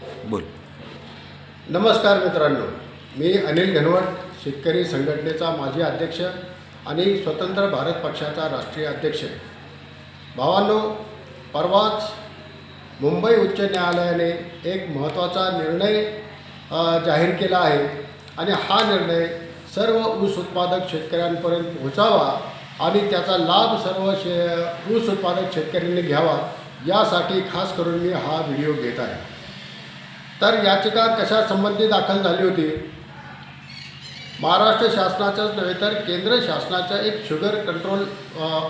बोल. नमस्कार मित्रांनो. मी अनिल घनवट शेतकरी संघटनेचा माजी अध्यक्ष आणि स्वतंत्र भारत पक्षाचा राष्ट्रीय अध्यक्ष. भावांनो परवाच मुंबई उच्च न्यायालयाने एक महत्त्वाचा निर्णय जाहीर केला आहे आणि हा निर्णय सर्व ऊस उत्पादक शेतकऱ्यांपर्यंत पोहोचावा आणि त्याचा लाभ सर्व शे ऊस उत्पादक शेतकऱ्यांनी घ्यावा यासाठी खास करून मी हा व्हिडिओ घेत आहे. तर याचिका कशा संबंधी दाखल झाली होती? महाराष्ट्र शासनाच्याच नव्हे तर केंद्र शासनाच्या एक शुगर कंट्रोल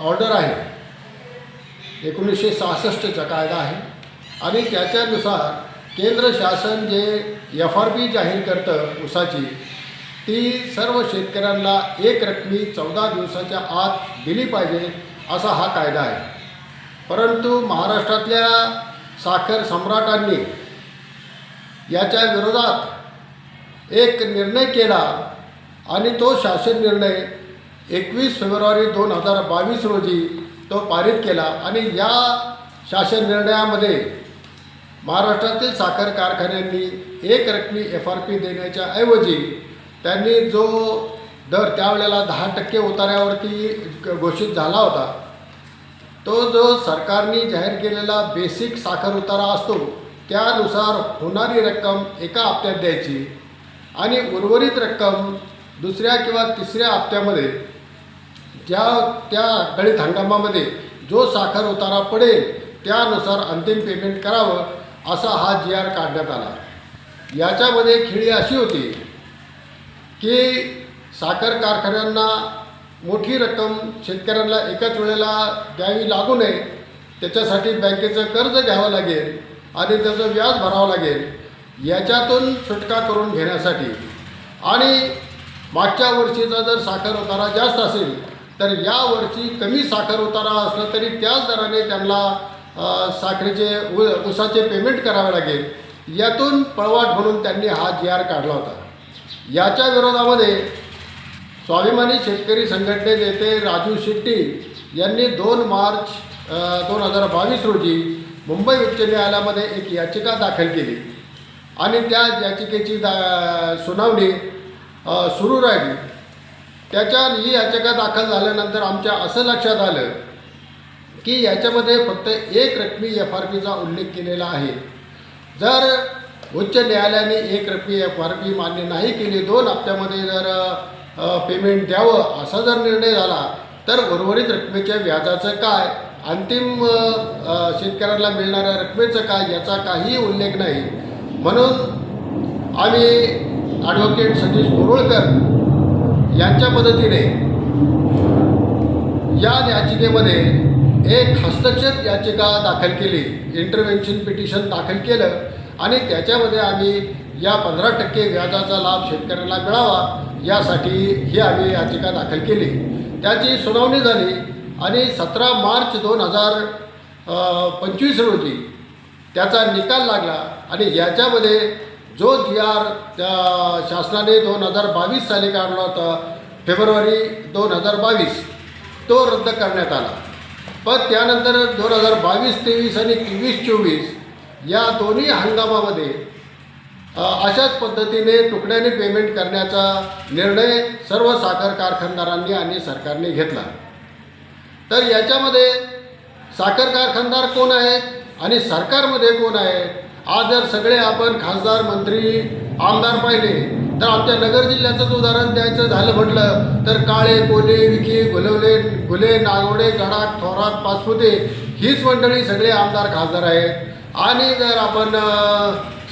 ऑर्डर आहे. एकोणीसशे सहासष्टचा कायदा आहे. आणि त्याच्यानुसार केंद्र शासन जे एफ आर पी जाहीर करतं ऊसाची ती सर्व शेतकऱ्यांना एक रकमी चौदा दिवसाच्या आत दिली पाहिजे असा हा कायदा आहे. परंतु महाराष्ट्रातल्या साखर सम्राटांनी याच्या विरोधात एक निर्णय केला आणि तो शासन निर्णय एकवीस फेब्रुवारी दोन हजार बावीस रोजी तो पारित केला. आणि या शासन निर्णयामध्ये महाराष्ट्रातील साखर कारखान्यांनी एक रकमी एफ आर पी देण्याच्या ऐवजी त्यांनी जो दर त्यावेळेला दहा टक्के उतार्यावरती घोषित झाला होता तो जो सरकारने जाहीर केलेला बेसिक साखर उतारा असतो त्यानुसार होणारी रक्कम एका हप्त्यात द्यायची आणि उर्वरित रक्कम दुसऱ्या किंवा तिसऱ्या हप्त्यामध्ये ज्या त्या गळीत हंगामामध्ये जो साखर उतारा पडेल त्यानुसार अंतिम पेमेंट करावं असा हा जी आर काढण्यात आला. याच्यामध्ये खिळी अशी होती की साखर कारखान्यांना मोठी रक्कम शेतकऱ्यांना एकाच वेळेला द्यावी लागू नये त्याच्यासाठी बँकेचं कर्ज घ्यावं लागेल आणि त्याचं व्याज भरावं लागेल याच्यातून सुटका करून घेण्यासाठी. आणि मागच्या वर्षीचा जर साखर उतारा जास्त असेल तर या वर्षी कमी साखर उतारा असला तरी त्याच दराने त्यांना साखरेचे उ उसाचे पेमेंट करावे लागेल. यातून पळवाट म्हणून त्यांनी हा जी आर काढला होता. याच्या विरोधामध्ये स्वाभिमानी शेतकरी संघटनेचे नेते राजू शेट्टी यांनी दोन मार्च दोन हजार बावीस रोजी मुंबई उच्च न्यायालयामध्ये एक याचिका दाखल केली. आणि त्या याचिकेची दा सुनावणी सुरू राहिली. त्याच्या ही याचिका दाखल झाल्यानंतर आमच्या असं लक्षात आलं की याच्यामध्ये फक्त एक रकमी एफ आर पीचा उल्लेख केलेला आहे. जर उच्च न्यायालयाने एक रकमी एफ आर पी मान्य नाही केली दोन हप्त्यामध्ये जर पेमेंट द्यावं असा जर निर्णय झाला तर उर्वरित रकमेच्या व्याजाचं काय? अंतिम शेतकऱ्यांना शेतकऱ्याला मिळणाऱ्या रकमेचं काय याचा काहीही उल्लेख नाही. म्हणून आम्ही ॲडव्होकेट सतीश बोरुळकर यांच्या मदतीने या याचिकेमध्ये एक हस्तक्षेप याचिका दाखल केली. इंटरव्हेन्शन पिटिशन दाखल केलं आणि त्याच्यामध्ये आम्ही या पंधरा टक्के व्याजाचा लाभ शेतकऱ्यांना मिळावा यासाठी ही आम्ही याचिका दाखल केली. त्याची सुनावणी झाली. आणि सतरा मार्च दोन हजार पंचवीस रोजी त्याचा निकाल लागला आणि याच्यामध्ये जो जी आर त्या शासनाने दोन हजार बावीस साली काढला होता फेब्रुवारी दोन हजार बावीस तो रद्द करण्यात आला. पण त्यानंतर दोन हजार बावीस तेवीस आणि तेवीस चोवीस या दोन्ही हंगामामध्ये अशाच पद्धतीने तुकड्याने पेमेंट करण्याचा निर्णय सर्व साखर कारखानदारांनी आणि सरकारने घेतला. तर याच्यामध्ये साखर कारखानदार कोण आहेत आणि सरकारमध्ये कोण आहे? आज जर सगळे आपण खासदार मंत्री आमदार पाहिले तर आमच्या नगर जिल्ह्याचंच उदाहरण द्यायचं झालं म्हटलं तर काळे कोले विखे घुलवले गुले नागवडे गडाख थोरात पाचपुते हीच मंडळी सगळे आमदार खासदार आहेत. आणि जर आपण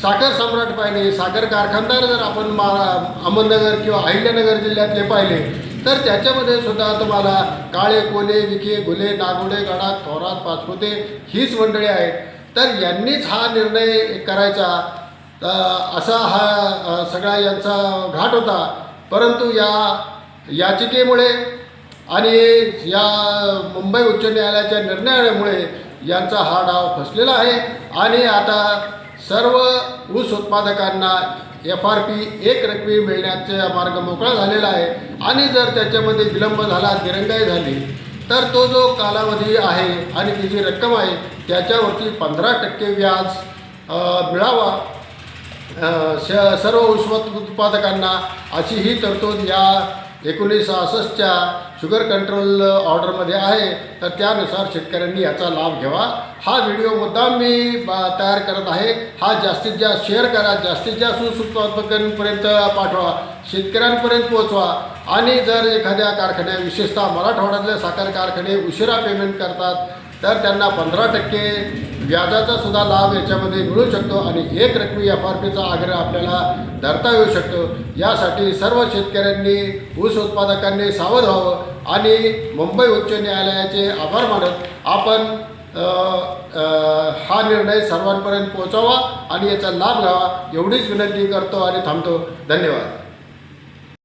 साखर सम्राट पाहिले साखर कारखानदार जर आपण मा अहमदनगर किंवा अहिल्यानगर जिल्ह्यातले पाहिले तर त्याच्यामध्ये सुद्धा तुम्हाला काळे कोले विखे गुले नागोडे गडा थोरात पाचपुते हीच मंडळी आहेत. तर यांनीच हा निर्णय करायचा. असा हा सगळा यांचा घाट होता. परंतु या याचिकेमुळे आणि या मुंबई उच्च न्यायालयाच्या निर्णयामुळे यांचा हा डाव फसलेला आहे. आणि आता सर्व ऊस उत्पादकांना एफ आर पी एक रकमी मिळण्याचा मार्ग मोकळा झालेला आहे. आणि जर त्याच्यामध्ये विलंब झाला दिरंगाई झाली तर तो जो कालावधी आहे आणि ती जी रक्कम आहे त्याच्यावरती पंधरा टक्के व्याज मिळावा. श सर्व ऊस उत्पादकांना अशी ही तरतूद या एकोणीस सहासष्टच्या शुगर कंट्रोल ऑर्डरमध्ये आहे. तर त्यानुसार शेतकऱ्यांनी याचा लाभ घ्यावा. हा व्हिडिओ मुद्दाम मी बा- तयार करत आहे. हा जास्तीत जास्त शेअर करा. जास्तीत जास्त ऊस उत्पादकांपर्यंत पाठवा. शेतकऱ्यांपर्यंत पोहोचवा. आणि जर एखाद्या कारखान्या विशेषतः मराठवाड्यातले साखर कारखाने उशिरा पेमेंट करतात तर त्यांना पंधरा टक्के व्याजाचा सुद्धा लाभ याच्यामध्ये मिळू शकतो आणि एक रकमी एफ आर पीचा आग्रह आपल्याला धरता येऊ शकतो. यासाठी सर्व शेतकऱ्यांनी ऊस उत्पादकांनी सावध व्हावं आणि मुंबई उच्च न्यायालयाचे आभार मानत आपण हा निर्णय सर्वांपर्यंत पोहोचावा आणि याचा लाभ घ्यावा एवढीच विनंती करतो आणि थांबतो. धन्यवाद.